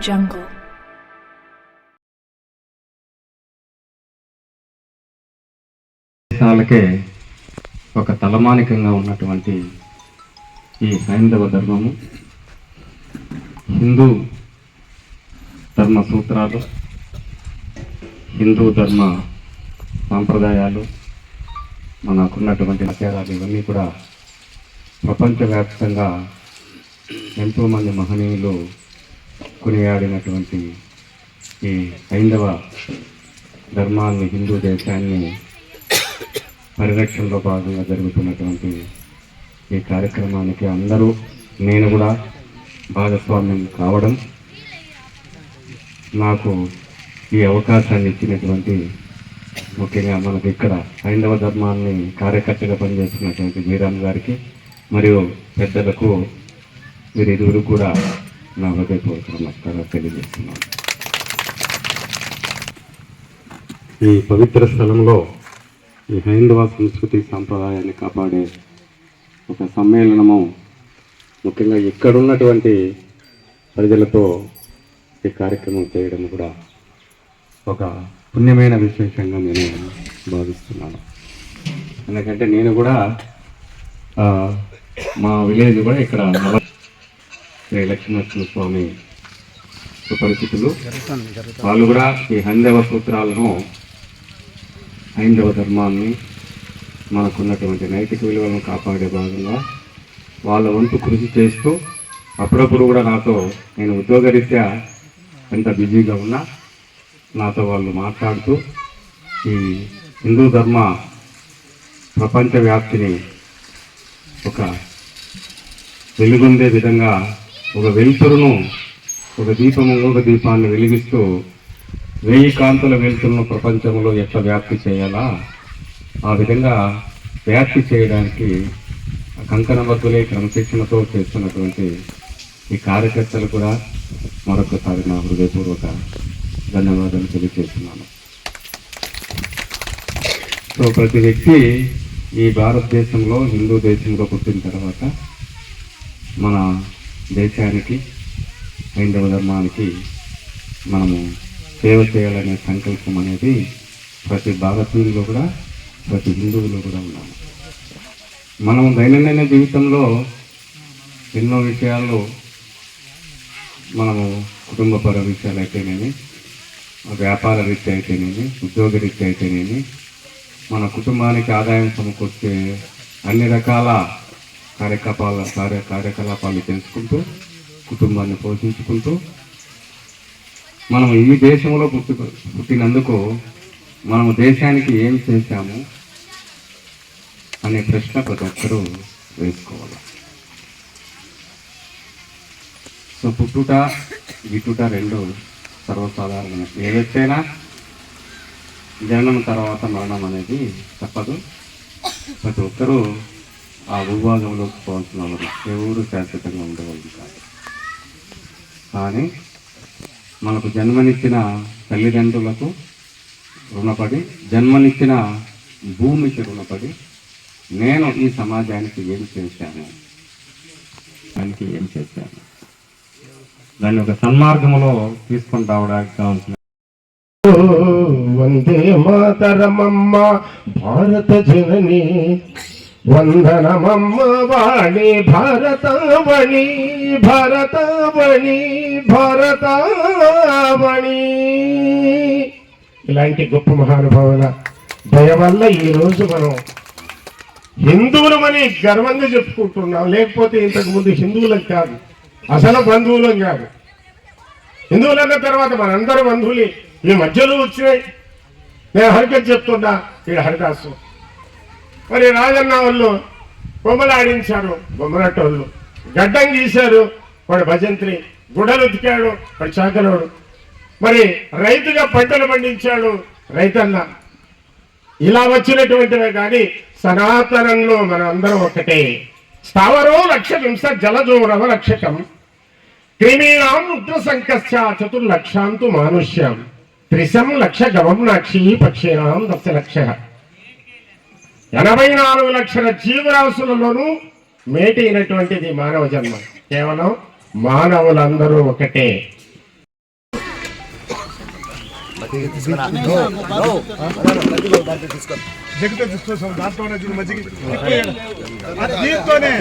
Jungle. దేశాలకే ఒక తలమానికంగా ఉన్నటువంటి ఈ హైందవ ధర్మము హిందూ ధర్మ సూత్రాలు హిందూ ధర్మ సాంప్రదాయాలు మనకున్నటువంటి ఆచారాలు ఇవన్నీ కూడా ప్రపంచవ్యాప్తంగా ఎంతోమంది మహనీయులు కొనియాడినటువంటి ఈ హైందవ ధర్మాన్ని హిందూ దేశాన్ని పరిరక్షణలో భాగంగా జరుగుతున్నటువంటి ఈ కార్యక్రమానికి అందరూ నేను కూడా భాగస్వామ్యం కావడం నాకు ఈ అవకాశాన్ని ఇచ్చినటువంటి ముఖ్యంగా మనకి ఇక్కడ హైందవ ధర్మాన్ని కార్యకర్తగా పనిచేస్తున్నటువంటి వీరామ్ గారికి మరియు పెద్దలకు వీరిరువురు కూడా నా హృదయపూర్వక నమస్కారాలు తెలియజేస్తున్నాను ఈ పవిత్ర స్థలంలో ఈ హైందవ సంస్కృతి సాంప్రదాయాన్ని కాపాడే ఒక సమ్మేళనము ముఖ్యంగా ఇక్కడున్నటువంటి ప్రజలతో ఈ కార్యక్రమం చేయడం కూడా ఒక పుణ్యమైన విశేషంగా నేను భావిస్తున్నాను. ఎందుకంటే నేను కూడా మా విలేజ్ కూడా ఇక్కడ శ్రీ లక్ష్మీనరసింహ స్వామి సుపరిచితులు. వాళ్ళు కూడా ఈ హైందవ సూత్రాలను హైందవ ధర్మాన్ని మనకున్నటువంటి నైతిక విలువలను కాపాడే భాగంగా వాళ్ళ వంతు కృషి చేస్తూ అప్పుడప్పుడు కూడా నాతో నేను ఉద్యోగరీత్యా ఎంత బిజీగా ఉన్నా నాతో వాళ్ళు మాట్లాడుతూ ఈ హిందూ ధర్మ ప్రపంచ వ్యాప్తిని ఒక వెలుగొందే విధంగా ఒక వెలుతురును ఒక దీపము ఒక దీపాన్ని వెలిగిస్తూ వేయి కాంతుల వెలుతురును ప్రపంచంలో ఎట్లా వ్యాప్తి చేయాలా? ఆ విధంగా వ్యాప్తి చేయడానికి కంకణబద్దులే క్రమశిక్షణతో చేస్తున్నటువంటి ఈ కార్యకర్తలు కూడా మరొకసారి నా హృదయపూర్వక ధన్యవాదాలు తెలియజేస్తున్నాను. సో ప్రతి వ్యక్తి ఈ భారతదేశంలో హిందూ దేశంలో పుట్టిన తర్వాత మన దేశానికి హైందవ ధర్మానికి మనము సేవ చేయాలనే సంకల్పం అనేది ప్రతి భారతీయుల్లో కూడా ప్రతి హిందువులో కూడా ఉన్నాము మనం దైనందిన జీవితంలో ఎన్నో విషయాలు మనము కుటుంబపర విషయాలు అయితేనేమి వ్యాపార రీత్యా అయితేనేమి ఉద్యోగ రీత్యా అయితేనేమి మన కుటుంబానికి ఆదాయం సమకూర్చే అన్ని రకాల కార్యకలాపాల కార్య కార్యకలాపాలు తెలుసుకుంటూ కుటుంబాన్ని పోషించుకుంటూ మనం ఈ దేశంలో పుట్టి పుట్టినందుకు మనము దేశానికి ఏం చేశాము అనే ప్రశ్న ప్రతి ఒక్కరూ వేసుకోవాలి. సో పుట్టుట గిట్టుట రెండు సర్వసాధారణమైన ఏ వ్యక్తి జననం తర్వాత మరణం అనేది తప్పదు. ప్రతి ఒక్కరూ ఆ భూభాగంలోకి పోవాల్సిన వారు ఎవరు శాశ్వతంగా ఉండేవాళ్ళు కాదు కానీ మనకు జన్మనిచ్చిన తల్లిదండ్రులకు రుణపడి జన్మనిచ్చిన భూమికి రుణపడి నేను ఈ సమాజానికి ఏం చేశాను? దానికి ఏం చేశాను? దాన్ని ఒక సన్మార్గంలో తీసుకొని రావడానికి కావాల్సిన వందే మాతరమమ్మ భారత జనని. వందనమమ్మ వాణి భరతవణి భరతవణి భరతవణి ఇలాంటి గొప్ప మహానుభావుల దయ వల్ల ఈ రోజు మనం హిందువులమని గర్వంగా చెప్పుకుంటున్నాం. లేకపోతే ఇంతకుముందు హిందువులకు కాదు అసలు బంధువులం కాదు. హిందువులన్న తర్వాత మనందరూ బంధువులే. ఈ మధ్యలో వచ్చినాయి. నేను హరికత్ చెప్తున్నా ఈ హరిదాసు. మరి రాజన్న వాళ్ళు బొమ్మలు ఆడించారు గడ్డం గీశారు వాడు భజంత్రి. గుడలు ఉతికాడు వాడు చాకలోడు మరి రైతుగా పంటలు పండించాడు రైతన్న. ఇలా వచ్చినటువంటివే కానీ సనాతనంలో మనం అందరం ఒకటే. స్థావరో లక్ష వింశ జలజోరవ రక్షకం క్రిమీణాం రుద్ర సంకస్య చతుర్లక్షాంతు మానుష్యం. త్రిశం లక్ష గవంనాక్షి నాక్షి పక్షిణాం దశలక్ష ఎనభై నాలుగు లక్షల జీవరాశులలోనూ మేటైనటువంటిది మానవ జన్మ. కేవలం మానవులందరూ ఒకటే. దీంతోనే